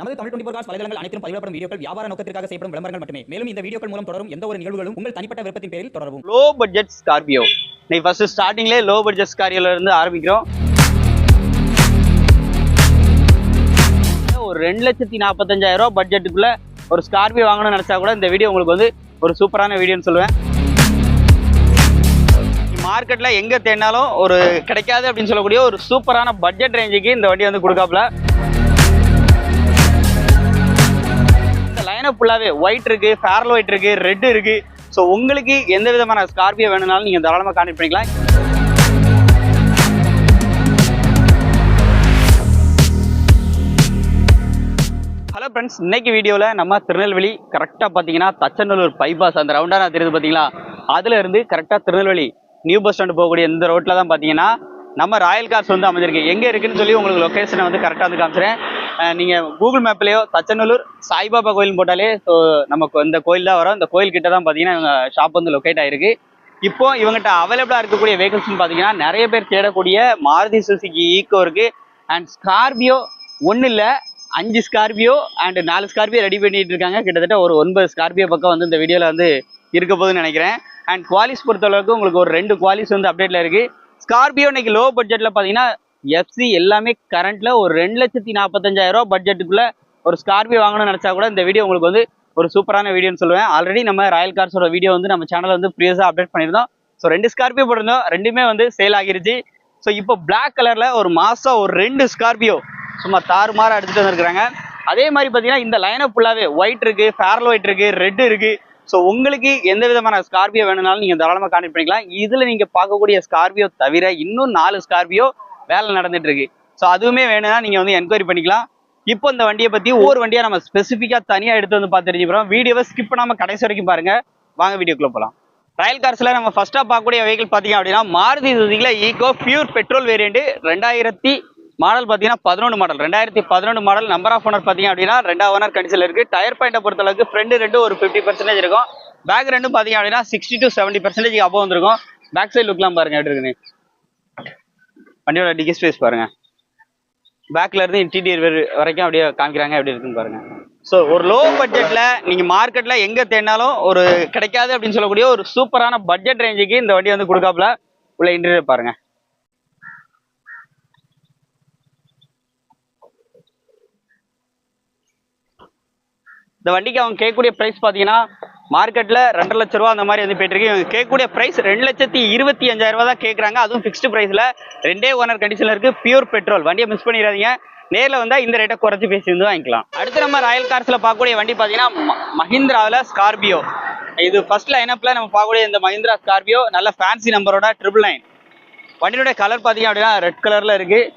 நமது Tamil twenty cos வலைதளங்கள் அனைத்தும் பதிவிடப்படும் வீடியோக்கள் வியாபார நோக்கத்திற்காக செய்யப்படும் விளம்பரங்கள் மட்டுமே. மேலும் இந்த வீடியோக்கள் மூலம் தொடரும் எந்த ஒரு நிகழ்வுகளும் உங்கள் தனிப்பட்ட விருப்பத்தின் பேரில் தொடரவும். லோ பட்ஜெட் ஸ்கார்பியோ இன்னைக்கு ஃபர்ஸ்ட் ஸ்டார்டிங்லேயே லோ பட்ஜெட் ஸ்கார்பியோல இருந்து ஆரம்பிக்கிறோம். ஒரு ரெண்டு லட்சத்தி நாற்பத்தஞ்சாயிரம் ரூபா பட்ஜெட்டுக்குள்ள ஒரு ஸ்கார்பியோ வாங்கணும்னு நினச்சா கூட இந்த வீடியோ உங்களுக்கு வந்து ஒரு சூப்பரான வீடியோன்னு சொல்லுவேன். மார்க்கெட்டில் எங்கே தேடினாலும் ஒரு கிடைக்காது அப்படின்னு சொல்லக்கூடிய ஒரு சூப்பரான பட்ஜெட் ரேஞ்சுக்கு இந்த வண்டி வந்து கொடுக்காப்புல. இந்த லைனப் ஒயிட் இருக்குது ஃபேரல் ஒயிட் இருக்குது ரெட் இருக்குது ஸோ உங்களுக்கு எந்த விதமான ஸ்கார்பியோ வேணும்னாலும் நீங்கள் தாராளமாக கான்டெக்ட் பண்ணிக்கலாம். ஹலோ ஃப்ரெண்ட்ஸ் இன்னைக்கு வீடியோவில் நம்ம திருநெல்வேலி கரெக்டாக பார்த்தீங்கன்னா தச்சநல்லூர் பைபாஸ் அந்த ரவுண்டான தெரியுது பார்த்தீங்களா அதுலேருந்து கரெக்டாக திருநெல்வேலி நியூ பஸ் ஸ்டாண்டு போகக்கூடிய இந்த ரோட்டில் தான் பார்த்தீங்கன்னா நம்ம ராயல் கார்ஸ் வந்து அமைஞ்சிருக்கு. எங்கே இருக்குன்னு சொல்லி உங்களுக்கு லொக்கேஷனை வந்து கரெக்டாக வந்து காமிச்சிறேன் நீங்கள் கூகுள் மேப்லேயோ தச்சநல்லூர் சாய்பாபா கோயில் போட்டாலே ஸோ நமக்கு இந்த கோயில் தான் வரும். இந்த கோயில் கிட்ட தான் பார்த்தீங்கன்னா இவங்க ஷாப் வந்து லொக்கேட் ஆயிருக்கு. இப்போ இவங்ககிட்ட அவைலபிளாக இருக்கக்கூடிய வெஹிக்கிள்ஸ்னு பார்த்தீங்கன்னா நிறைய பேர் தேடக்கூடிய மாருதி சுசுகி ஈக்கோ இருக்கு. அண்ட் ஸ்கார்பியோ ஒன்றும் இல்லை அஞ்சு ஸ்கார்பியோ அண்ட் நாலு ஸ்கார்பியோ ரெடி பண்ணிட்டு இருக்காங்க. கிட்டத்தட்ட ஒரு ஒன்பது ஸ்கார்பியோ பக்கம் வந்து இந்த வீடியோவில் வந்து இருக்க போகுதுன்னு நினைக்கிறேன். அண்ட் குவாலிஸ் பொறுத்தளவுக்கு உங்களுக்கு ஒரு ரெண்டு குவாலிஸ் வந்து அப்டேட்டில் இருக்கு. ஸ்கார்பியோ இன்னைக்கு லோ பட்ஜெட்டில் பார்த்தீங்கன்னா எஃப்சி எல்லாமே கரண்ட்ல ஒரு ரெண்டு லட்சத்தி நாற்பத்தஞ்சாயிரம் ரூபா பட்ஜெட்டுக்குள்ள ஒரு ஸ்கார்பியோ வாங்கணும்னு நினச்சா கூட இந்த வீடியோ உங்களுக்கு வந்து ஒரு சூப்பரான வீடியோன்னு சொல்லுவேன். ஆல்ரெடி நம்ம ராயல் கார்ஸோட வீடியோ வந்து நம்ம சேனல் வந்து ப்ரீவியஸாக அப்டேட் பண்ணியிருந்தோம். ஸோ ரெண்டு ஸ்கார்பியோ போட்டிருந்தோம். ரெண்டுமே வந்து சேல் ஆகிருச்சு. ஸோ இப்போ பிளாக் கலரில் ஒரு மாதம் ஒரு ரெண்டு ஸ்கார்பியோ சும்மா தாறுமாறா எடுத்துகிட்டு வந்துருக்குறாங்க. அதே மாதிரி பார்த்தீங்கன்னா இந்த லைனப் ஃபுல்லாகவே ஒயிட் இருக்குது ஃபேரல் ஒயிட் இருக்குது ரெட் இருக்குது ஸோ உங்களுக்கு எந்த விதமான ஸ்கார்பியோ வேணும்னாலும் நீங்கள் தாராளமாக கான்டெக்ட் பண்ணிக்கலாம். இதில் நீங்கள் பார்க்கக்கூடிய ஸ்கார்பியோ தவிர இன்னும் நாலு ஸ்கார்பியோ வேலை நடந்துட்டு இருக்கு ஸோ அதுவுமே வேணும்னா நீங்க வந்து என்கொயரி பண்ணிக்கலாம். இப்போ இந்த வண்டியை பத்தி ஒவ்வொரு வண்டியா நம்ம ஸ்பெசிஃபிக்கா தனியா எடுத்து வந்து பார்த்து தெரிஞ்சுக்கிறோம். வீடியோவை ஸ்கிப் பண்ணாம கடைசி வரைக்கும் பாருங்க. வாங்க வீடியோக்குள்ள போகலாம் ராயல் கார்ஸ்ல நம்ம ஃபர்ஸ்டா பார்க்கக்கூடிய வெஹிக்கிள் பாத்தீங்க அப்படின்னா மாருதி சுசுகில ஈகோ பியூர் பெட்ரோல் வேரியண்ட் ரெண்டாயிரத்தி மாடல் பார்த்தீங்கன்னா பதினொன்று மாடல் ரெண்டாயிரத்தி பதினொன்று மாடல் நம்பர் ஆஃப் ஓனர் பார்த்தீங்க அப்படின்னா ரெண்டாவது ஓனர் கண்டிஷனில் இருக்கு. டயர் பாயிண்டை பொறுத்தளவுக்கு ஃப்ரண்ட் ரெண்டு ஒரு ஃபிஃப்டி பர்சன்டேஜ் இருக்கும். பேக் ரெண்டும் பார்த்தீங்க அப்படின்னா sixty to seventy percentage above வந்திருக்கும். பேக் சைடு லுக்லாம் பாருங்க எப்படி இருக்குன்னு. வண்டியோட டிக்கி ஸ்பேஸ் பாருங்க. பேக்ல இருந்து இன்டீரியர் வரைக்கும் அப்படியே காமிக்கிறாங்க எப்படி இருக்குன்னு பாருங்க. ஸோ ஒரு லோ பட்ஜெட்ல நீங்க மார்க்கெட்ல எங்க தேடினாலும் ஒரு கிடைக்காது அப்படின்னு சொல்லக்கூடிய ஒரு சூப்பரான பட்ஜெட் ரேஞ்சுக்கு இந்த வண்டி வந்து கொடுக்காப்புல. உள்ள இன்டீரியர் பாருங்க. இந்த வண்டிக்கு அவங்க கேட்கக்கூடிய பிரைஸ் பார்த்தீங்கன்னா மார்க்கெட்டில் ரெண்டரை லட்ச ரூபா அந்த மாதிரி வந்து போயிட்டு இருக்கு. இவங்க கேட்கக்கூடிய பிரைஸ் ரெண்டு லட்சத்தி இருபத்தி அஞ்சாயிரம் ரூபா தான் கேட்குறாங்க. அதுவும் ஃபிக்ஸ்டு ப்ரைஸில் ரெண்டே ஓனர் கண்டிஷனில் இருக்குது பியூர் பெட்ரோல் வண்டியை மிஸ் பண்ணிடாதீங்க. நேரில் வந்தால் இந்த ரேட்டை குறைச்சி பேசி வந்து வாங்கிக்கலாம். அடுத்து நம்ம ராயல் கார்ஸில் பார்க்கக்கூடிய வண்டி பார்த்தீங்கன்னா மஹிந்திராவில் ஸ்கார்பியோ இது ஃபர்ஸ்ட் லைனப்பில் நம்ம பார்க்கக்கூடிய இந்த மஹிந்திரா ஸ்கார்பியோ நல்ல ஃபேன்சி நம்பரோட ட்ரிபிள் நைன் வண்டியோட கலர் பார்த்தீங்க அப்படின்னா ரெட் கலரில் இருக்குது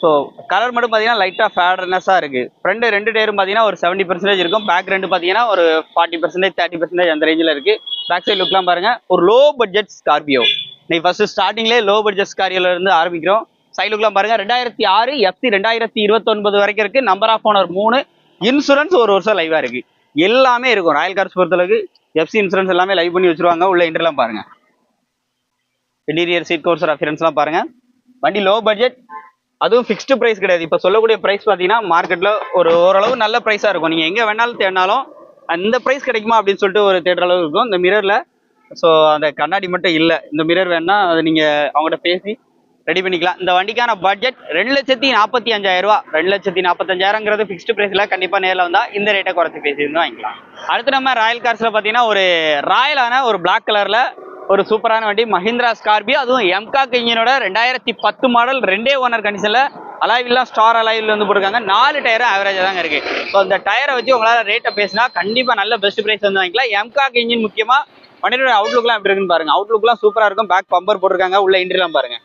ஸோ கலர் மட்டும் பார்த்தீங்கன்னா லைட்டாக ஃபேடர்னஸாக இருக்குது ஃப்ரண்ட் ரெண்டு டயரும் பார்த்தீங்கன்னா ஒரு செவன்டி பர்சன்டேஜ் இருக்கும். பேக் ரெண்டு பார்த்தீங்கன்னா ஒரு ஃபார்ட்டி பர்சன்டேஜ் தேர்ட்டி பர்சன்டேஜ் அந்த ரேஞ்சில் இருக்குது பேக் சைடு லுக்லாம் பாருங்கள் ஒரு லோ பட்ஜெட் ஸ்கார்பியோ இன்னைக்கு ஃபஸ்ட்டு ஸ்டார்டிங்லேயே லோ பட்ஜெட் ஸ்கார்பியோல இருந்து ஆரம்பிக்கிறோம். சைடு லுக்லாம் பாருங்கள் ரெண்டாயிரத்தி ஆறு எஃப்சி ரெண்டாயிரத்தி இருபத்தொன்பது வரைக்கும் இருக்குது நம்பர் ஆஃப் ஓனர் மூணு. இன்சூரன்ஸ் ஒரு வருஷம் லைவாக இருக்குது எல்லாமே இருக்கும். ராயல் கார்ஸ் பொறுத்தளவுக்கு எஃப்சி இன்சூரன்ஸ் எல்லாமே லைவ் பண்ணி வச்சிருவாங்க. உள்ள இன்டர்லாம் பாருங்கள் இன்டீரியர் சீட் கோர்ஸ் ரெஃபரன்ஸ்லாம் பாருங்கள் வண்டி லோ பட்ஜெட் அதுவும் ஃபிக்ஸ்டு ப்ரைஸ் கிடையாது. இப்போ சொல்லக்கூடிய ப்ரைஸ் பார்த்தீங்கன்னா மார்க்கெட்டில் ஒரு ஓரளவு நல்ல ப்ரைஸாக இருக்கும். நீங்கள் எங்கே வேணாலும் தேடினாலும் அந்த ப்ரைஸ் கிடைக்குமா அப்படின்னு சொல்லிட்டு ஒரு தேடுற அளவு இருக்கும். இந்த மிரரில் ஸோ அந்த கண்ணாடி மட்டும் இல்லை. இந்த மிரர் வேணால் அதை நீங்கள் அவங்ககிட்ட பேசி ரெடி பண்ணிக்கலாம். இந்த வண்டிக்கான பட்ஜெட் ரெண்டு லட்சத்தி நாற்பத்தி அஞ்சாயிரரூவா ரெண்டு லட்சத்தி நாற்பத்தஞ்சாயிரங்கிறது ஃபிக்ஸ்டு ப்ரைஸில் கண்டிப்பாக நேரில் வந்தால் இந்த ரேட்டை குறைச்சி பேசி வாங்கிக்கலாம். அடுத்து நம்ம ராயல் கார்ஸில் பார்த்தீங்கன்னா ஒரு ராயலான ஒரு பிளாக் கலரில் ஒரு சூப்பரான வண்டி. மஹிந்திரா ஸ்கார்பியோ அதுவும் எம்காக் இன்ஜினோட ரெண்டாயிரத்தி பத்து மாடல் ரெண்டே ஓனர் கண்டிஷனில் அலாய்வில்லாம் ஸ்டார் அலாய்வில் வந்து போட்டிருக்காங்க. நாலு டயரும் ஆவரேஜாக தாங்க இருக்கு. ஸோ அந்த டயரை வச்சு உங்களால் ரேட்டை பேசினா கண்டிப்பாக நல்ல பெஸ்ட் ப்ரைஸ் வந்து வாங்கிக்கலாம். எம்காக் இன்ஜின் முக்கியமாக வண்டியோட அவுட்லுக்லாம் எப்படி இருக்குன்னு பாருங்க. அவுட்லுக்லாம் சூப்பராக இருக்கும். பேக் பம்பர் போட்டிருக்காங்க. உள்ள இன்ட்ரிலாம் பாருங்க.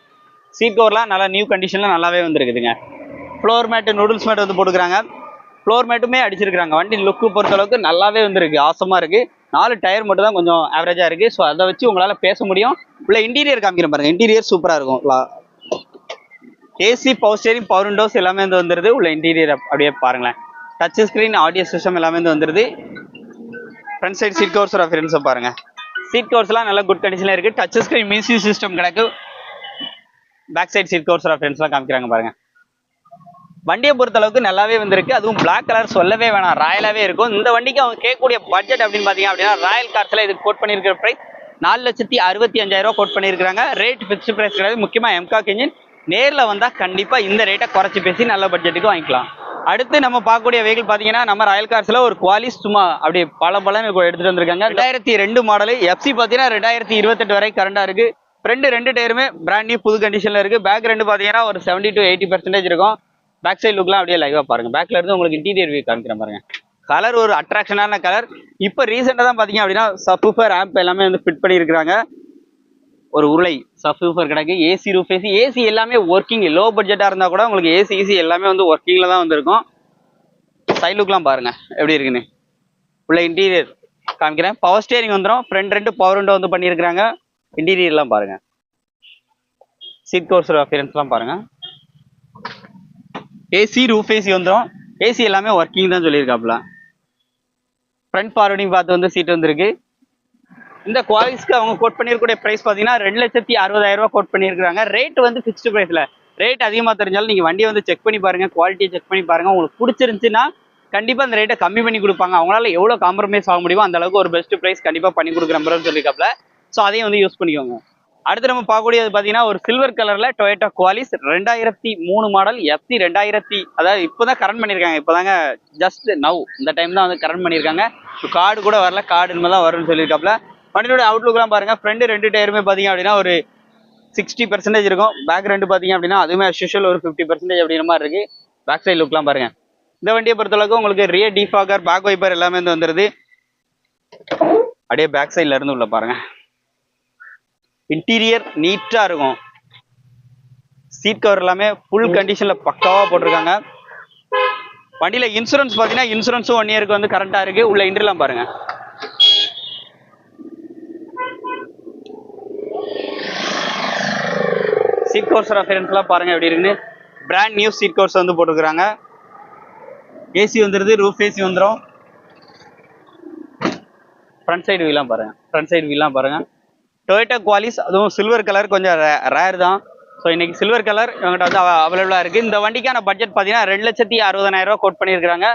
சீட் கவர்லாம் நல்லா நியூ கண்டிஷனில் நல்லாவே வந்துருக்குதுங்க. ஃப்ளோர் மேட்டு நூடுல்ஸ் மேட் வந்து போட்டுக்கிறாங்க. ஃப்ளோர் மேட்டுமே அடிச்சிருக்காங்க வண்டி லுக்கு பொறுத்தளவுக்கு நல்லாவே வந்துருக்கு. ஆசமாக இருக்குது நாலு டயர் மட்டும் தான் கொஞ்சம் ஆவரேஜாக இருக்குது ஸோ அதை வச்சு உங்களால் பேச முடியும். உள்ள இன்டீரியர் காமிக்கிறேன் பாருங்க. இன்டீரியர் சூப்பராக இருக்கும். AC power steering power windows எல்லாமே வந்து வந்துருது. உள்ள இன்டீரியர் அப்படியே பாருங்களேன். டச் ஸ்க்ரீன் ஆடியோ சிஸ்டம் எல்லாமே வந்து வந்துருது. ஃப்ரண்ட் சைடு சீட் கவர்ஸ் ஃப்ரெண்ட்ஸை பாருங்கள் சீட் கவர்ஸ்லாம் நல்ல குட் கண்டிஷனில் இருக்குது டச் ஸ்க்ரீன் மியூசிக் சிஸ்டம் கிடக்கு. பேக் சைடு சீட் கவர்ஸ் ஃப்ரெண்ட்ஸ்லாம் காமிக்கிறாங்க பாருங்கள் வண்டியை பொறுத்த அளவுக்கு நல்லாவே வந்திருக்கு. அதுவும் பிளாக் கலர் சொல்லவே வேணாம். ராயலாகவே இருக்கும். இந்த வண்டிக்கு அவங்க கேட்கக்கூடிய பட்ஜெட் அப்படின்னு பார்த்தீங்க அப்படின்னா ராயல் கார்ஸில் இது கோட் பண்ணியிருக்கிற ப்ரைஸ் நாலு லட்சத்தி அறுபத்தி அஞ்சாயிரம் கோட் பண்ணியிருக்காங்க ரேட் ஃபிக்ஸ்டு ப்ரைஸ் கிடையாது. முக்கியமா எம்காக் இன்ஜின் நேரில் வந்தால் கண்டிப்பாக இந்த ரேட்டை குறைச்சி பேசி நல்ல பட்ஜெட்டுக்கு வாங்கிக்கலாம். அடுத்து நம்ம பார்க்கக்கூடிய வெஹிக்கிள் பாத்தீங்கன்னா நம்ம ராயல் கார்ஸில் ஒரு குவாலிஸ் சும்மா அப்படி பல பலன்னு எடுத்துட்டு வந்திருக்காங்க. ரெண்டாயிரத்தி ரெண்டு மாடல் எஃப்சி பார்த்தீங்கன்னா ரெண்டாயிரத்தி இருபத்தெட்டு வரை கரண்டாக இருக்குது ஃப்ரெண்டு ரெண்டு டயருமே பிராண்ட் நியூ புது கண்டிஷன்ல இருக்கு. பேக் ரெண்டு பாத்தீங்கன்னா ஒரு செவன்ட்டி டு எயிட்டி பர்சன்டேஜ் இருக்கும். பேக் சைடு லுக்லாம் அப்படியே லைவாக பாருங்க. பேக்ல இருந்து உங்களுக்கு இன்டீரியர் வியூ காமிக்கிறேன் பாருங்க. கலர் ஒரு அட்ராக்ஷனான கலர் இப்போ ரீசெண்டாக தான் பார்த்தீங்க அப்படின்னா சஃபூஃபர் ஆம்ப் எல்லாமே வந்து ஃபிட் பண்ணியிருக்கிறாங்க. ஒரு உருளை சஃபூஃபர் கிடக்கு. ஏசி ரூஃப் ஏசி ஏசி எல்லாமே ஒர்க்கிங் லோ பட்ஜெட்டாக இருந்தால் கூட உங்களுக்கு ஏசி ஏசி எல்லாமே வந்து ஒர்க்கிங்கில் தான் வந்திருக்கும். சைட் லுக்லாம் பாருங்க. எப்படி இருக்குன்னு. உள்ள இன்டீரியர் காமிக்கிறேன். பவர் ஸ்டேரிங் வந்துடும் ஃப்ரண்ட் ரெண்டு பவர் ரெண்டு வந்து பண்ணியிருக்கிறாங்க. இன்டீரியர்லாம் பாருங்க. சீட் கோர்ஸ் அப்பியரன்ஸ்லாம் பாருங்கள் ஏசி ரூஃப் ஏசி வந்துடும் ஏசி எல்லாமே ஒர்க்கிங் தான் சொல்லியிருக்காப்புல. ஃப்ரண்ட் ஃபார்வர்டிங் பார்த்து வந்து சீட் வந்திருக்கு. இந்த குவாலிஸ்க்கு அவங்க கோட் பண்ணியிருக்கக்கூடிய ப்ரைஸ் பார்த்தீங்கன்னா ரெண்டு லட்சத்தி அறுபதாயிரம் கோட் பண்ணியிருக்காங்க ரேட் வந்து ஃபிக்ஸ்டு ப்ரைஸில் ரேட் அதிகமாக தெரிஞ்சாலும் நீங்கள் வண்டியை வந்து செக் பண்ணி பாருங்கள் குவாலிட்டியை செக் பண்ணி பாருங்கள் உங்களுக்கு பிடிச்சிருந்துச்சுன்னா கண்டிப்பாக அந்த ரேட்டை கம்மி பண்ணி கொடுப்பாங்க. அவங்களால எவ்வளோ காம்ப்ரமைஸ் ஆக முடியுமோ அந்த அளவுக்கு ஒரு பெஸ்ட் ப்ரைஸ் கண்டிப்பாக பண்ணி கொடுக்குற மாதிரி சொல்லியிருக்காப்புல. ஸோ அதையும் வந்து யூஸ் பண்ணிக்கோங்க. அடுத்து நம்ம பார்க்கக்கூடியது பார்த்தீங்கன்னா ஒரு சில்வர் கலர்ல டொயோட்டா குவாலிஸ் ரெண்டாயிரத்தி மூணு மாடல் எஃப்சி ரெண்டாயிரத்தி அதாவது இப்போதான் கரண்ட் பண்ணியிருக்காங்க. இப்போதாங்க ஜஸ்ட் நவ் இந்த டைம் தான் வந்து கரண்ட் பண்ணியிருக்காங்க. கார்டு கூட வரல. கார்டு இனிமேல் தான் வரும்னு சொல்லியிருக்காப்புல. வண்டியோட அவுட்லுக்லாம் பாருங்க. ஃப்ரண்ட் ரெண்டு டயருமே பார்த்தீங்க அப்படின்னா ஒரு சிக்ஸ்டி பர்சன்டேஜ் இருக்கும். பேக் ரெண்டு பார்த்தீங்க அப்படின்னா அதுவுமே அஸ்யூஷுவல் ஒரு ஃபிஃப்டி பர்சன்டேஜ் அப்படிங்கிற மாதிரி இருக்கு. பேக் சைடு லுக்லாம் பாருங்க. இந்த வண்டியை பொறுத்தளவுக்கு உங்களுக்கு ரியர் டிஃபாகர் பேக் வைப்பர் எல்லாமே வந்து வந்துருது. அப்படியே பேக் சைட்ல இருந்து உள்ள பாருங்க. இன்டீரியர் நீட்டா இருக்கும். சீட் கவர் எல்லாமே ஃபுல் கண்டிஷன்ல பக்காவா போட்டிருக்காங்க. வண்டியில இன்சூரன்ஸ் பாத்தீங்கன்னா இன்சூரன்ஸும் ஒன் இயருக்கு வந்து கரண்டா இருக்கு. உள்ள இன்டர்லாம் பாருங்க. சீட் கோர்ஸ் ரெஃபரன்ஸ்லாம் பாருங்க எப்படி இருக்குன்னு. பிராண்ட் நியூ சீட் கோர்ஸ் வந்து போட்டுருக்காங்க ஏசி வந்துருது ரூஃப் ஏசி வந்துடும் ஃப்ரண்ட் சைடு வீலாம் பாருங்க. ஃப்ரண்ட் சைடு வீலாம் பாருங்க. டொயோட்டா குவாலிஸ் அதுவும் சில்வர் கலர் கொஞ்சம் ரேர் தான். ஸோ இன்றைக்கி சில்வர் கலர் இவங்ககிட்ட வந்து அவைலபிளாக இருக்குது இந்த வண்டிக்கான பட்ஜெட் பார்த்தீங்கன்னா ரெண்டு லட்சத்தி அறுபதாயிரரூவா கோட் பண்ணியிருக்காங்க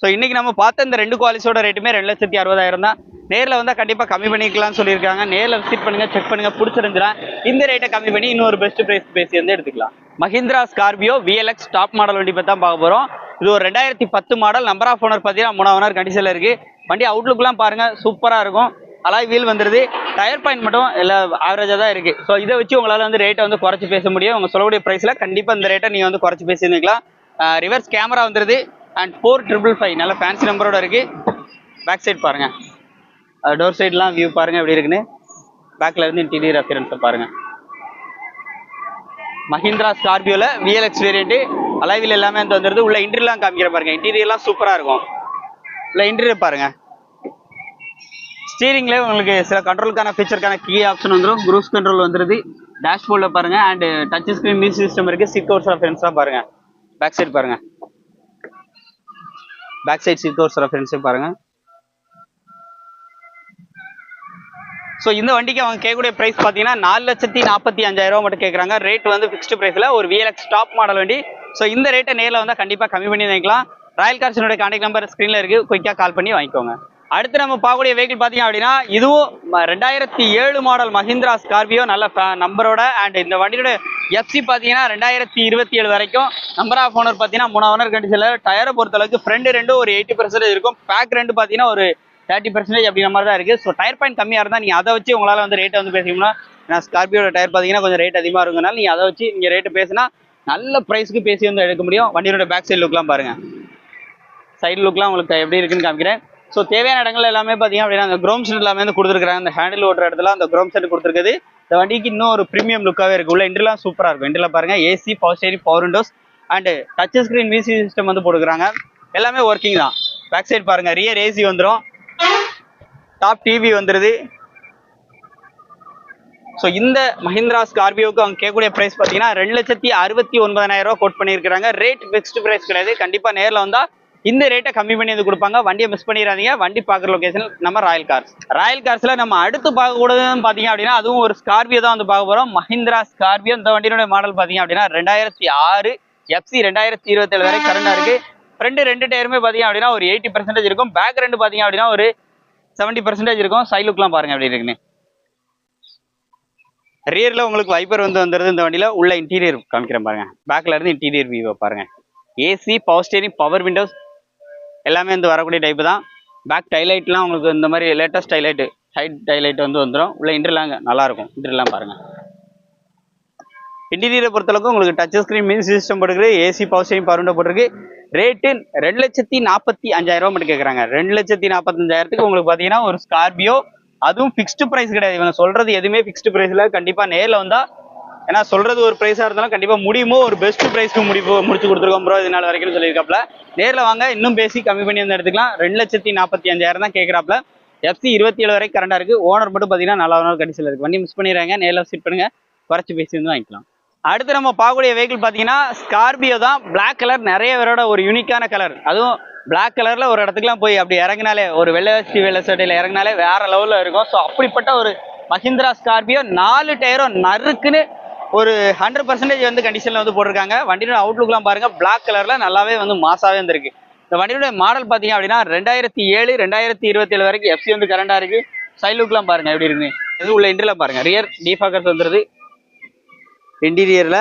ஸோ இன்றைக்கி நம்ம பார்த்த இந்த ரெண்டு குவாலிஸோட ரேட்டுமே ரெண்டு லட்சத்தி அறுபதாயிரம் தான். நேரில் வந்தால் கண்டிப்பாக கம்மி பண்ணிக்கலாம்னு சொல்லியிருக்காங்க. நேரில் விசிட் பண்ணுங்கள் செக் பண்ணுங்கள் பிடிச்சிருந்துச்சுன்னா இந்த ரேட்டை கம்மி பண்ணி இன்னொரு பெஸ்ட் ப்ரைஸ் பேசி வந்து எடுத்துக்கலாம். Mahindra Scorpio VLX top model வண்டி பற்றி தான் பார்க்க போகிறோம் இது ஒரு ரெண்டாயிரத்தி பத்து மாடல் நம்பர் ஆஃப் ஓனர் பார்த்தீங்கன்னா மூணாவது ஓனர் கண்டிஷனில் இருக்குது வண்டி அவுட்லுக்லாம் பாருங்கள் சூப்பராக இருக்கும். அலாய் வீல் வந்துருது. டயர் பாயிண்ட் மட்டும் எல்லாம் ஆவரேஜாக தான் இருக்குது ஸோ இதை வச்சு உங்களால் வந்து ரேட்டை வந்து குறைச்சி பேச முடியும். உங்கள் சொல்லக்கூடிய ப்ரைஸில் கண்டிப்பாக இந்த ரேட்டை நீங்கள் வந்து குறைச்சி பேசியிருந்துக்கலாம் ரிவர்ஸ் கேமரா வந்துருது. அண்ட் ஃபோர் ட்ரிபிள் ஃபைவ் நல்ல ஃபேன்சி நம்பரோட இருக்குது பேக் சைட் பாருங்கள் டோர் சைட்லாம் வியூ பாருங்கள் எப்படி இருக்குன்னு. பேக்கில் இருந்து இன்டீரியர் அப்பியரன்ஸை பாருங்கள் மஹிந்திரா ஸ்கார்பியோல விஎல்எக்ஸ் வேரியன்ட் அலைவில் எல்லாமே வந்து வந்துடுது உள்ள இன்டீரியர்லாம் காமிக்கிற பாருங்கள் இன்டீரியர்லாம் சூப்பராக இருக்கும். உள்ள இன்டீரியர் பாருங்கள் ஸ்டீரிங்ல உங்களுக்கு சில கண்ட்ரோலுக்கான ஃபீச்சருக்கான கீ ஆப்ஷன் வந்துடும் குரூஸ் கண்ட்ரோல் வந்துருது. டேஷ்போர்டில் பாருங்க. And touch screen music system இருக்கு. சீட் கவர்ஸ் ரெஃபரன்ஸ்லாம் பாருங்க. பேக் சைடு பாருங்க. பேக் சைடு சீட் கவர்ஸ் ரெஃபரன்ஸும் பாருங்க. ஸோ இந்த வண்டிக்கு அவங்க கேட்கக்கூடிய ப்ரைஸ் பார்த்தீங்கன்னா நாலு லட்சத்தி நாற்பத்தி அஞ்சாயிரம் மட்டும் கேட்குறாங்க. ரேட் வந்து ஃபிக்ஸ்டு ப்ரைஸில் ஒரு விஎல்எக்ஸ் டாப் மாடல் வண்டி. ஸோ இந்த ரேட்டை நேரில் வந்தால் கண்டிப்பாக கம்மி பண்ணி வாங்கிக்கலாம். ராயல் கார்ஸினுடைய கான்டாக்ட் நம்பர் ஸ்க்ரீனில் இருக்குது குயிக்காக கால் பண்ணி வாங்கிக்கோங்க. அடுத்து நம்ம பார்க்கக்கூடிய வெஹிக்கிள் பார்த்தீங்க அப்படின்னா இதுவும் ரெண்டாயிரத்தி ஏழு மாடல் மஹிந்திரா ஸ்கார்பியோ நல்ல நம்பரோட அண்ட் இந்த வண்டியோட எஃப்சி பார்த்தீங்கன்னா ரெண்டாயிரத்தி இருபத்தி ஏழு வரைக்கும். நம்பர் ஆஃப் ஓனர் பார்த்தீங்கன்னா மூணு ஓனர் கண்டிஷனில் டயரை பொறுத்தளவுக்கு ஃப்ரண்ட் ரெண்டும் ஒரு எயிட்டி பர்சன்டேஜ் இருக்கும். பேக் ரெண்டு பார்த்தீங்கன்னா ஒரு தேர்ட்டி பர்சன்டேஜ் அப்படிங்கிற மாதிரி தான் இருக்குது ஸோ டயர் பாயிண்ட் கம்மியாக இருந்தால் நீங்கள் அதை வச்சு உங்களால் வந்து ரேட்டை வந்து பேசிக்கணும்னா ஏன்னா ஸ்கார்பியோட டயர் பார்த்தீங்கன்னா கொஞ்சம் ரேட் அதிகமாக இருக்குனால நீங்கள் அதை வச்சு நீங்கள் ரேட்டு பேசினா நல்ல ப்ரைஸ்க்கு பேசி வந்து எடுக்க முடியும். வண்டியோட பேக் சைடு லுக்லாம் பாருங்கள் சைடு லுக்லாம் உங்களுக்கு எப்படி இருக்குன்னு காமிக்கிறேன். ஸோ தேவையான இடங்கள் எல்லாமே பார்த்தீங்க அப்படின்னா அந்த க்ரோம் செட் எல்லாமே வந்து கொடுத்துருக்காங்க அந்த ஹேண்டில் ஓட்டுற இடத்துல அந்த க்ரோம் செட் கொடுத்துருக்குது. இந்த வண்டிக்கு இன்னும் ஒரு ப்ரீமியம் லுக்காகவே இருக்கு. உள்ள இன்டர்லாம் சூப்பராக இருக்கும். இன்டர்ல பாருங்க. AC power steering power windows and touch screen VC system வந்து போட்டுக்கிறாங்க. எல்லாமே ஒர்க்கிங் தான். பேக் சைடு பாருங்க. ரியர் ஏசி வந்துடும் டாப் டிவி வந்துருது. ஸோ இந்த மஹிந்திரா ஸ்கார்பியோக்கு அவங்க கேட்கக்கூடிய பிரைஸ் பார்த்தீங்கன்னா ரெண்டு லட்சத்தி அறுபத்தி ஒன்பதாயிரம் ரூபா கோட் பண்ணியிருக்காங்க ரேட் ஃபிக்ஸ்டு பிரைஸ் கிடையாது. கண்டிப்பாக நேரில் வந்தால் இந்த ரேட்டை கம்மி பண்ணி வந்து கொடுப்பாங்க? வண்டியை மிஸ் பண்ணிடாதீங்க. வண்டி பார்க்குற லொகேஷன் நம்ம ராயல் கார்ஸ் ராயல் கார்ஸில் நம்ம அடுத்து பார்க்கக்கூடியதுன்னு பார்த்தீங்க அப்படின்னா அதுவும் ஒரு ஸ்கார்பியோ தான் வந்து பார்க்க போகிறோம் மஹிந்திரா ஸ்கார்பியோ இந்த வண்டியோட மாடல் பார்த்தீங்க அப்படின்னா ரெண்டாயிரத்தி ஆறு எஃப்சி ரெண்டாயிரத்தி இருபத்தேழு வரை கரண்டா இருக்கு. ஃப்ரண்ட் ரெண்டு டயருமே பாத்தீங்க அப்படின்னா ஒரு எயிட்டி பர்சன்டேஜ் இருக்கும். பேக் ரெண்டு பாத்தீங்க அப்படின்னா ஒரு செவன்ட்டி பர்சன்டேஜ் இருக்கும். சைட் லுக்லாம் பாருங்க எப்படி இருக்குன்னு. ரியர்ல உங்களுக்கு வைப்பர் வந்து வந்துருது இந்த வண்டியில. உள்ள இன்டீரியர் காமிக்கிறேன் பாருங்க. பேக்ல இருந்து இன்டீரியர் வியூவை பாருங்க. AC power steering power windows எல்லாமே வந்து வரக்கூடிய டைப்பு தான். பேக் டைலைட்லாம் உங்களுக்கு இந்த மாதிரி லேட்டஸ்ட் டைலைட்டு ஹைட் டைலைட் வந்து வந்துடும் உள்ள இன்டர்லாங்க நல்லா இருக்கும். இன்டர்லாம் பாருங்கள் இன்டீரியரை பொறுத்தளவுக்கு உங்களுக்கு டச் ஸ்க்ரீன் மின் சிஸ்டம் போட்டுருக்கு ஏசி பவர் ஸ்டேரிங் பவர் போட்டிருக்கு ரேட்டு ரெண்டு லட்சத்தி நாற்பத்தி அஞ்சாயிரம் மட்டும் கேட்குறாங்க ரெண்டு லட்சத்தி நாற்பத்தஞ்சாயிரத்துக்கு உங்களுக்கு பார்த்தீங்கன்னா ஒரு ஸ்கார்பியோ அதுவும் ஃபிக்ஸ்டு ப்ரைஸ் கிடையாது. இவங்க சொல்கிறது எதுவுமே ஃபிக்ஸ்டு ப்ரைஸில் கண்டிப்பாக நேரில் வந்தால் ஏன்னா சொல்றது ஒரு ப்ரைஸாக இருந்தாலும் கண்டிப்பா முடியுமோ ஒரு பெஸ்ட் ப்ரைஸ்க்கு முடிப்பு முடிச்சு கொடுத்துருக்கோம் ப்ரோ இது நாள் வரைக்கும் சொல்லியிருக்காப்ல. நேரில் வாங்க இன்னும் பேசி கம்மி பண்ணி வந்து எடுத்துக்கலாம். ரெண்டு லட்சத்தி நாற்பத்தி அஞ்சாயிரம் தான் கேட்குறாப்ல. எஃப்சி இருபத்தி ஏழு வரைக்கும் கரண்டா இருக்கு. ஓனர் மட்டும் பார்த்தீங்கன்னா நல்லா நாள் கடைசியில் இருக்கு. வண்டி மிஸ் பண்ணிடுறாங்க. நேரில் விசிட் பண்ணுங்க. குறைச்சி பேசி வந்து வாங்கிக்கலாம். அடுத்து நம்ம பார்க்கக்கூடிய வெஹிக்கிள் பார்த்தீங்கன்னா ஸ்கார்பியோ தான். பிளாக் கலர் நிறைய பேரோட ஒரு யூனிக்கான கலர் அதுவும் பிளாக் கலரில் ஒரு இடத்துக்குலாம் போய் அப்படி இறங்கினாலே ஒரு வெள்ளை வச்சு வெள்ளை சட்டையில் இறங்கினாலே வேற லெவலில் இருக்கும். ஸோ அப்படிப்பட்ட ஒரு மஹிந்திரா ஸ்கார்பியோ நாலு டயரும் நறுக்குன்னு ஒரு ஹண்ட்ரட் பர்சன்டேஜ் வந்து கண்டிஷனில் வந்து போட்டிருக்காங்க. வண்டியோட அவுட்லுக்லாம் பாருங்கள் பிளாக் கலரில் நல்லாவே வந்து மாசாவே வந்திருக்கு. இந்த வண்டியோட மாடல் பார்த்தீங்க அப்படின்னா ரெண்டாயிரத்தி ஏழு ரெண்டாயிரத்தி இருபத்தேழு வரைக்கும் எஃப்சி வந்து கரண்டாக இருக்கு. சைட் லுக்லாம் பாருங்கள் எப்படி இருக்குன்னு. இது உள்ள இன்டர்ல பாருங்கள் ரியர் டீஃபாக்கர்ஸ் வந்துருது. இன்டீரியரில்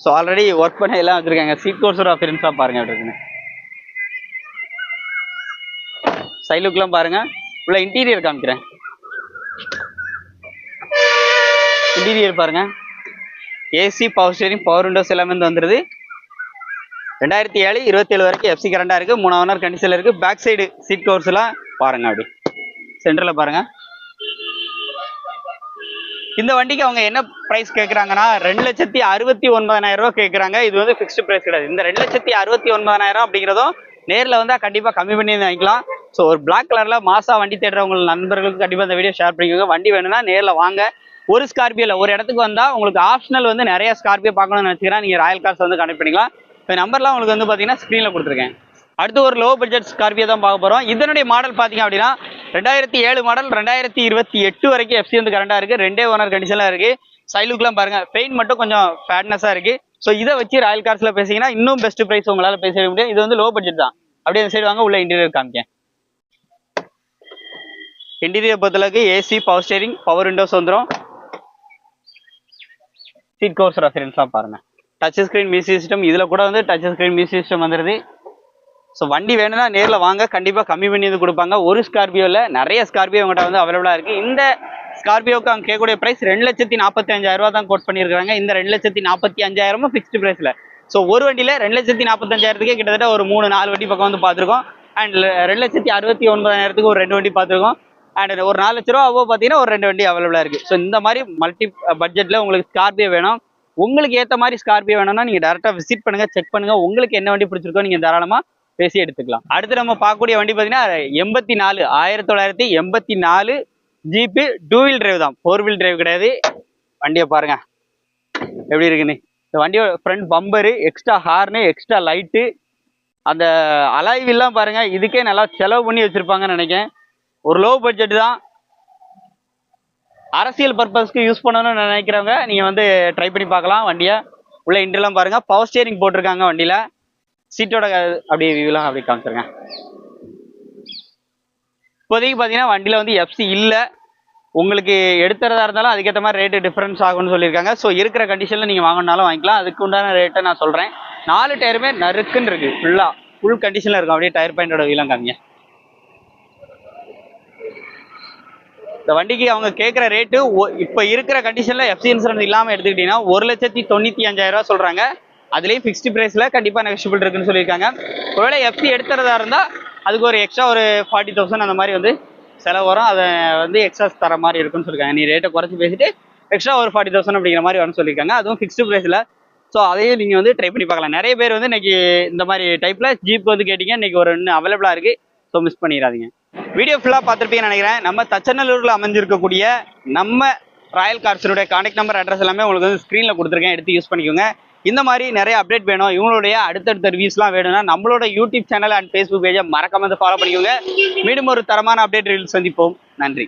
ஸோ ஆல்ரெடி ஒர்க் பண்ண எல்லாம் வச்சுருக்காங்க. சீட் கோர்ஸோட அஃபியரன்ஸாக பாருங்கள் அப்படி இருக்குன்னு. சைட் லுக்லாம் பாருங்கள் உள்ள இன்டீரியர் காமிக்கிறேன். இன்டீரியர் பாருங்கள் AC power steering power windows எல்லாமே வந்து வந்துருது. ரெண்டாயிரத்தி ஏழு இருபத்தேழு வரைக்கும் எஃப்சி கரண்டாக இருக்குது மூணு ஓனர் கண்டிஷனில் இருக்குது பேக் சைடு சீட் கவர்ஸ்லாம் எல்லாம் பாருங்க அப்படி. சென்டரில் பாருங்க. இந்த வண்டிக்கு அவங்க என்ன ப்ரைஸ் கேட்குறாங்கன்னா ரெண்டு லட்சத்தி அறுபத்தி ஒன்பதாயிரம் ரூபா கேட்குறாங்க இது வந்து ஃபிக்ஸ்டு பிரைஸ் கிடையாது. இந்த ரெண்டு லட்சத்தி அறுபத்தி ஒன்பதாயிரம் அப்படிங்கிறதும் நேரில் வந்தால் கண்டிப்பாக கம்மி பண்ணி வாங்கிக்கலாம். ஸோ ஒரு பிளாக் கலரில் மாசா வண்டி தேடுறவங்க நண்பர்களுக்கு கண்டிப்பாக இந்த வீடியோ ஷேர் பண்ணிக்கோங்க. வண்டி வேணும்னா நேரில் வாங்க. ஒரு ஸ்கார்பியோவில் ஒரு இடத்துக்கு வந்தால் உங்களுக்கு ஆப்ஷனல் வந்து நிறைய ஸ்கார்பியோ பார்க்கணும்னு நினச்சிக்கிறேன் நீங்கள் ராயல் கார்ஸ் வந்து கனெக்ட் பண்ணிக்கலாம். இப்போ நம்பர்லாம் உங்களுக்கு வந்து பார்த்தீங்கன்னா ஸ்க்ரீனில் கொடுத்துருக்கேன். அடுத்து ஒரு லோ பட்ஜெட் ஸ்கார்பியோ தான் பார்க்க போகிறோம் இதனுடைய மாடல் பார்த்தீங்க அப்படின்னா ரெண்டாயிரத்தி ஏழு மாடல் ரெண்டாயிரத்தி இருபத்தி எட்டு வரைக்கும் எஃப்சி வந்து கரண்டாக இருக்குது ரெண்டே ஓனர் கண்டிஷனில் இருக்குது சைலுக்குலாம் பாருங்கள் பெயின் மட்டும் கொஞ்சம் ஃபேட்னஸாக இருக்குது ஸோ இதை வச்சு ராயல் கார்ஸில் பேசிங்கன்னா இன்னும் பெஸ்ட் ப்ரைஸ் உங்களால் பேச முடியும். இது வந்து லோ பட்ஜெட் தான். அப்படியே அந்த சைடு வாங்க உள்ள இன்டீரியர் காமிக்கேன். இன்டீரியர் பொறுத்தளவுக்கு AC power steering power windows வந்துடும் சீட் கவர்ஸ் ரெஃபரன்ஸ்லாம் பாருங்கள் டச் ஸ்க்ரீன் மியூசிக் சிஸ்டம் இதில் கூட வந்து டச் ஸ்க்ரீன் மியூசிக் சிஸ்டம் வந்துடுது ஸோ வண்டி வேணும்னா நேரில் வாங்க. கண்டிப்பாக கம்மி பண்ணி வந்து கொடுப்பாங்க. ஒரு ஸ்கார்பியோவில் நிறைய ஸ்கார்பியோ உங்கள்கிட்ட வந்து அவைலபிளாக இருக்குது இந்த ஸ்கார்பியோக்கு அவங்க கேட்கக்கூடிய ப்ரைஸ் ரெண்டு லட்சத்தி நாற்பத்தி அஞ்சாயிரம் ரூபா தான் கோட் பண்ணியிருக்காங்க இந்த ரெண்டு லட்சத்தி நாற்பத்தி அஞ்சாயிரமும் ஃபிக்ஸ்டு ப்ரைஸில் ஸோ ஒரு வண்டியில் ரெண்டு லட்சத்தி நாற்பத்தஞ்சாயிரத்துக்கே கிட்டத்தட்ட ஒரு மூணு நாலு வண்டி பக்கம் வந்து பார்த்துருக்கோம். அண்ட் ரெண்டு லட்சத்தி அறுபத்தி ஒன்பதாயிரத்துக்கு ஒரு ரெண்டு வண்டி பார்த்துருக்கோம். அண்ட் ஒரு நாலு லட்ச ரூபா அவ்வளோ பார்த்தீங்கன்னா ஒரு ரெண்டு வண்டி அவைலபிளாக இருக்குது ஸோ இந்த மாதிரி மல்டி பட்ஜெட்டில் உங்களுக்கு ஸ்கார்பியோ வேணும். உங்களுக்கு ஏற்ற மாதிரி ஸ்கார்பியோ வேணும்னா நீங்கள் டேரெக்டாக விசிட் பண்ணுங்கள் செக் பண்ணுங்கள் உங்களுக்கு என்ன வண்டி பிடிச்சிருக்கோ நீங்கள் தாராளமாக பேசி எடுத்துக்கலாம். அடுத்து நம்ம பார்க்கக்கூடிய வண்டி பார்த்தீங்கன்னா எண்பத்தி நாலு ஆயிரத்தி தொள்ளாயிரத்தி எண்பத்தி நாலு ஜிபி டூ வீல் டிரைவ் தான். ஃபோர் வீல் டிரைவ் கிடையாது. வண்டியை பாருங்க. எப்படி இருக்குன்னு. இந்த வண்டியோட front bumper extra horn extra light அந்த அலாய்வில்லாம் பாருங்க. இதுக்கே நல்லா செலவு பண்ணி வச்சுருப்பாங்கன்னு நினைக்கிறேன். ஒரு லோ பட்ஜெட் தான். அரசியல் பர்பஸ்க்கு யூஸ் பண்ணணும்னு நினைக்கிறவங்க நீங்க வந்து ட்ரை பண்ணி பார்க்கலாம் வண்டியை. உள்ள இன்டர்லாம் பாருங்க. பவர் ஸ்டியரிங் போட்டிருக்காங்க வண்டியில. சீட்டோட அப்படியே வியூலாம் அப்படியே காமிச்சிருங்க. இப்போதைக்கு பார்த்தீங்கன்னா வண்டியில் வந்து எஃப்சி இல்லை. உங்களுக்கு எடுத்துறதா இருந்தாலும் அதுக்கேற்ற மாதிரி ரேட்டு டிஃப்ரென்ஸ் ஆகும்னு சொல்லியிருக்காங்க. ஸோ இருக்கிற கண்டிஷனில் நீங்கள் வாங்கினாலும் வாங்கிக்கலாம். அதுக்கு உண்டான ரேட்டை நான் சொல்கிறேன் நாலு டயருமே நறுக்குன்னு இருக்குது ஃபுல்லாக ஃபுல் கண்டிஷனில் இருக்கும். அப்படியே டயர் பாயிண்டோட வீலாம் காமிங்க. இந்த வண்டிக்கு அவங்க கேட்குற ரேட்டு இப்போ இருக்கிற கண்டிஷனில் எஃப்சி இன்சூரன்ஸ் இல்லாமல் எடுத்துக்கிட்டீங்கன்னா ஒரு லட்சத்தி தொண்ணூற்றி அஞ்சாயிரம் ரூபா சொல்கிறாங்க அதுலேயும் ஃபிக்ஸ்டு ப்ரைஸில் கண்டிப்பாக நெகஷிபிள் இருக்குன்னு சொல்லியிருக்காங்க. ஒருவேளை எஃப்சி எடுத்துறதா இருந்தால் அதுக்கு ஒரு எக்ஸ்ட்ரா ஒரு ஃபார்ட்டி தௌசண்ட் அந்த மாதிரி வந்து செலவு வரும். அதை வந்து எக்ஸ்ட்ரா தர மாதிரி இருக்குன்னு சொல்லியிருக்காங்க. நீ ரேட்டை குறைச்சி பேசிட்டு எக்ஸ்ட்ரா ஒரு ஃபார்ட்டி தௌசண்ட் அப்படிங்கிற மாதிரி வரும்னு சொல்லியிருக்காங்க. அதுவும் ஃபிக்ஸ்டு ப்ரைஸில் ஸோ அதையும் நீங்கள் வந்து ட்ரை பண்ணி பார்க்கலாம். நிறைய பேர் வந்து இன்னைக்கு இந்த மாதிரி டைப்பில் ஜீப் வந்து கேட்டிங்க இன்னைக்கு ஒரு இன்னும் அவைலபிளாக இருக்குது ஸோ மிஸ் பண்ணிடாதீங்க. வீடியோ ஃபுல்லாக பார்த்துருப்பீங்கன்னு நினைக்கிறேன். நம்ம தச்சநல்லூரில் அமைஞ்சிருக்கக்கூடிய நம்ம ராயல் கார்ஸனுடைய கான்டாக்ட் நம்பர் அட்ரஸ் எல்லாமே உங்களுக்கு வந்து ஸ்க்ரீனில் கொடுத்துருக்கேன். எடுத்து யூஸ் பண்ணிக்கோங்க. இந்த மாதிரி நிறைய அப்டேட் வேணும். இவங்களுடைய அடுத்தடுத்த ரிவ்யூஸ்லாம் வேணும்னா நம்மளோட யூடியூப் சேனல் அண்ட் ஃபேஸ்புக் பேஜை மறக்காம வந்து ஃபாலோ பண்ணிக்கோங்க. மீண்டும் ஒரு தரமான அப்டேட் ரீல்ஸ் சந்திப்போம். நன்றி.